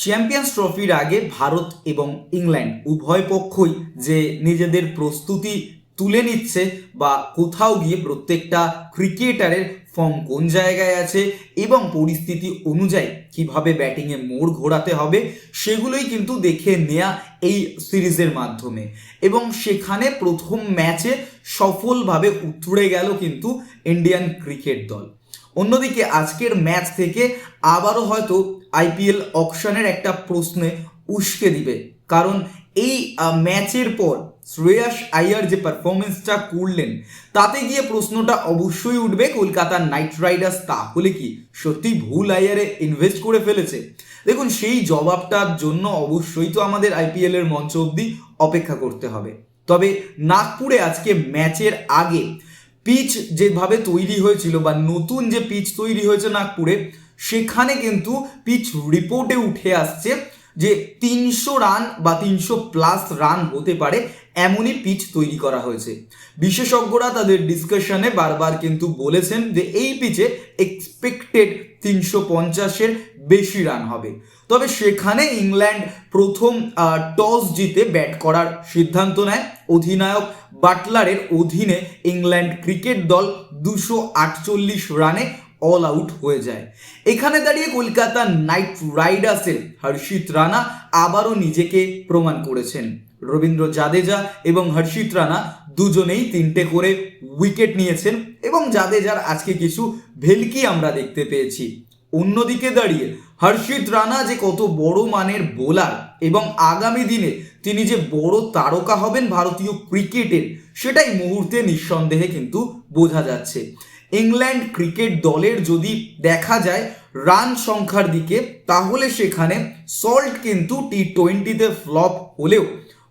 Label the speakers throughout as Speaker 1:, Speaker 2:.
Speaker 1: Champions ট্রফির আগে ভারত এবং ইংল্যান্ড উভয় পক্ষই যে নিজেদের প্রস্তুতি তুলে নিচ্ছে বা কোথাও গিয়ে প্রত্যেকটা ক্রিকেটারের ফর্ম কোন জায়গায় আছে এবং পরিস্থিতি অনুযায়ী কীভাবে ব্যাটিংয়ে মোড় ঘোরাতে হবে, সেগুলোই কিন্তু দেখে নেয়া এই সিরিজের মাধ্যমে। এবং সেখানে প্রথম ম্যাচে সফলভাবে উতরে গেল কিন্তু ইন্ডিয়ান ক্রিকেট দল। অন্যদিকে আজকের ম্যাচ থেকে আবারও হয়তো আইপিএল অকশনের একটা প্রশ্নে উস্কে দিবে। কারণ এই ম্যাচের পর শ্রেয়াস আইয়ার যে পারফরমেন্সটা করলেন, তাতে গিয়ে প্রশ্নটা অবশ্যই উঠবে কলকাতার নাইট রাইডার্স তাহলে কি সত্যি ভুল আইয়ারে ইনভেস্ট করে ফেলেছে? দেখুন, সেই জবাবটার জন্য অবশ্যই তো আমাদের আইপিএল এর মঞ্চ অবধি অপেক্ষা করতে হবে। তবে নাগপুরে আজকে ম্যাচের আগে পিচ যেভাবে তৈরি হয়েছিল বা নতুন যে পিচ তৈরি হয়েছে নাগপুরে, সেখানে কিন্তু পিচ রিপোর্টে উঠে আসছে যে তিনশো রান বা তিনশো প্লাস রান হতে পারে এমনই পিচ তৈরি করা হয়েছে। বিশেষজ্ঞরা তাদের ডিসকাশনে বারবার কিন্তু বলেছেন যে এই পিচে এক্সপেক্টেড তিনশো পঞ্চাশের বেশি রান হবে। তবে সেখানে ইংল্যান্ড প্রথম টস জিতে ব্যাট করার সিদ্ধান্ত নেয়। অধিনায়ক বাটলারের অধীনে ইংল্যান্ড ক্রিকেট দল দুশো আটচল্লিশ রানে অল আউট হয়ে যায়। এখানে দাঁড়িয়ে কলকাতা নাইট রাইডার্সের হর্ষিত রানা, আবারও নিজেকে প্রমাণ করেছেন। রবীন্দ্র জাদেজা এবং হর্ষিত রানা দুজনেই তিনটে করে উইকেট নিয়েছেন এবং জাদেজার আজকে কিছু ভেলকি আমরা দেখতে পেয়েছি। অন্যদিকে দাঁড়িয়ে হর্ষিত রানা যে কত বড় মানের বোলার এবং আগামী দিনে তিনি যে বড় তারকা হবেন ভারতীয় ক্রিকেটের, সেটাই মুহূর্তে নিঃসন্দেহে কিন্তু বোঝা যাচ্ছে। ইংল্যান্ড ক্রিকেট দলের যদি দেখা যায় রান সংখ্যার দিকে, তাহলে সেখানে সল্ট কিন্তু টি টোয়েন্টিতে ফ্লপ হলেও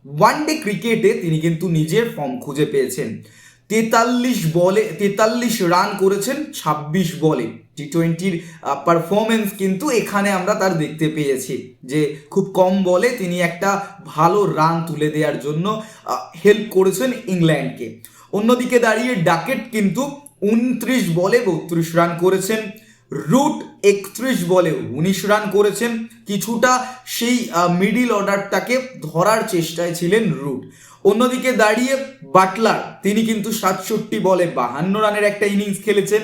Speaker 1: ওয়ানডে ক্রিকেটে তিনি কিন্তু নিজের ফর্ম খুঁজে পেয়েছেন। তেতাল্লিশ বলে, তেতাল্লিশ রান করেছেন ছাব্বিশ বলে। টি টোয়েন্টির পারফরমেন্স কিন্তু এখানে আমরা তার দেখতে পেয়েছি যে খুব কম বলে তিনি একটা ভালো রান তুলে দেওয়ার জন্য হেল্প করেছেন ইংল্যান্ডকে। অন্যদিকে দাঁড়িয়ে ডাকেট কিন্তু উনত্রিশ বলে বত্রিশ রান করেছেন। রুট একত্রিশ বলে উনিশ রান করেছেন। কিছুটা সেই মিডিল অর্ডারটাকে ধরার চেষ্টায় ছিলেন রুট। অন্যদিকে দাঁড়িয়ে বাটলার, তিনি কিন্তু সাতষট্টি বলে বাহান্ন রানের একটা ইনিংস খেলেছেন।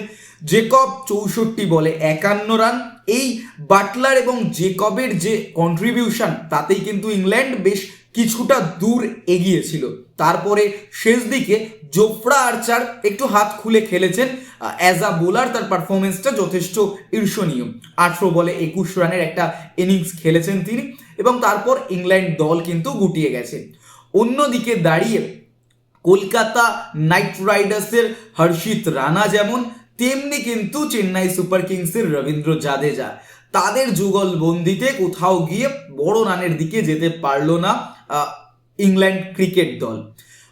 Speaker 1: জেকব চৌষট্টি বলে একান্ন রান। এই বাটলার এবং জেকবের যে কন্ট্রিবিউশন তাতেই কিন্তু ইংল্যান্ড বেশ কিছুটা দূর এগিয়েছিল। তারপরে শেষ দিকে জোফরা আর্চার একটু হাত খুলে খেলেছেন। অ্যাজ আ বোলার তার পারফরমেন্সটা যথেষ্ট ঈর্ষণীয়। আঠেরো বলে একুশ রানের একটা ইনিংস খেলেছেন তিনি এবং তারপর ইংল্যান্ড দল কিন্তু গুটিয়ে গেছে। অন্যদিকে দাঁড়িয়ে কলকাতা নাইট রাইডার্সের হর্ষিত রানা যেমন, তেমনি কিন্তু চেন্নাই সুপার কিংসের রবীন্দ্র জাদেজা। তাদের যুগল বন্দিতে কোথাও গিয়ে বড় রানের দিকে যেতে পারল না ইংল্যান্ড ক্রিকেট দল।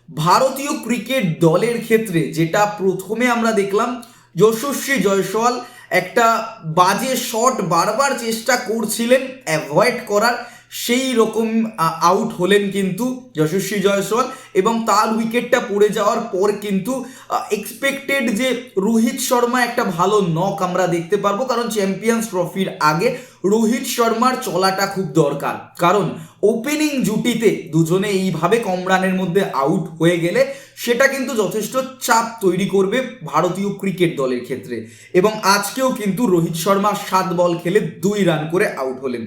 Speaker 1: ভারতীয় ক্রিকেট দলের ক্ষেত্রে যেটা প্রথমে আমরা দেখলাম, যশস্বী জয়সওয়াল একটা বাজে শট বারবার চেষ্টা করছিলেন অ্যাভয়েড করার সেই রকম আউট হলেন কিন্তু যশস্বী জয়সওয়াল এবং তার উইকেটটা পড়ে যাওয়ার পর কিন্তু এক্সপেক্টেড যে রোহিত শর্মা একটা ভালো নক আমরা দেখতে পারব। কারণ চ্যাম্পিয়ন্স ট্রফির আগে রোহিত শর্মার চলাটা খুব দরকার। কারণ ওপেনিং জুটিতে দুজনে এইভাবে কম রানের মধ্যে আউট হয়ে গেলে সেটা কিন্তু যথেষ্ট চাপ তৈরি করবে ভারতীয় ক্রিকেট দলের ক্ষেত্রে। এবং আজকেও কিন্তু রোহিত শর্মা সাত বল খেলে দুই রান করে আউট হলেন।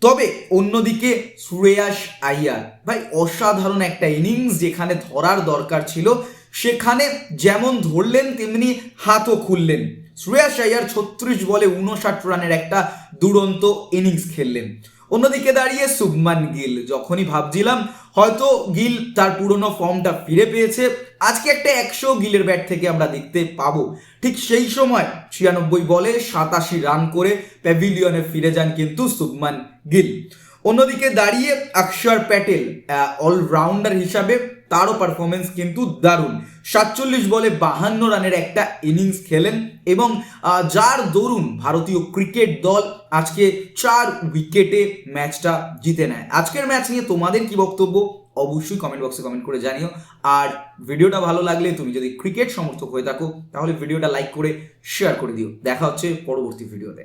Speaker 1: তবে অন্যদিকে সুরেয়াস আইয়ার, ভাই, অসাধারণ একটা ইনিংস যেখানে ধরার দরকার ছিল। সেখানে যেমন ধরলেন, তেমনি হাতও খুললেন। শ্রেয়াস আইয়ার ছত্রিশ বলে উনষাট রানের একটা দুরন্ত ইনিংস খেললেন। অন্যদিকে দাঁড়িয়ে শুভমান গিল। যখনই ভাবছিলাম হয়তো গিল তার পুরনো ফর্মটা ফিরে পেয়েছে, আজকে একটা একশো গিলের ব্যাট থেকে আমরা দেখতে পাবো। ঠিক সেই সময় ছিয়ানব্বই বলে সাতাশি রান করে প্যাভিলিয়নে ফিরে যান কিন্তু শুভমান গিল। অন্যদিকে দাঁড়িয়ে অক্ষর প্যাটেল অলরাউন্ডার হিসাবে তারও পারফরমেন্স কিন্তু দারুণ। সাতচল্লিশ বলে বাহান্ন রানের একটা ইনিংস খেলেন এবং যার দরুন ভারতীয় ক্রিকেট দল আজকে চার উইকেটে ম্যাচটা জিতে নেয়। আজকের ম্যাচ নিয়ে তোমাদের কি বক্তব্য? অবশ্যই কমেন্ট বক্সে কমেন্ট করে জানিও। আর ভিডিওটা ভালো লাগলে তুমি যদি ক্রিকেট সমর্থক হয়ে থাকো, তাহলে ভিডিওটা লাইক করে শেয়ার করে দিও। দেখা হচ্ছে পরবর্তী ভিডিওতে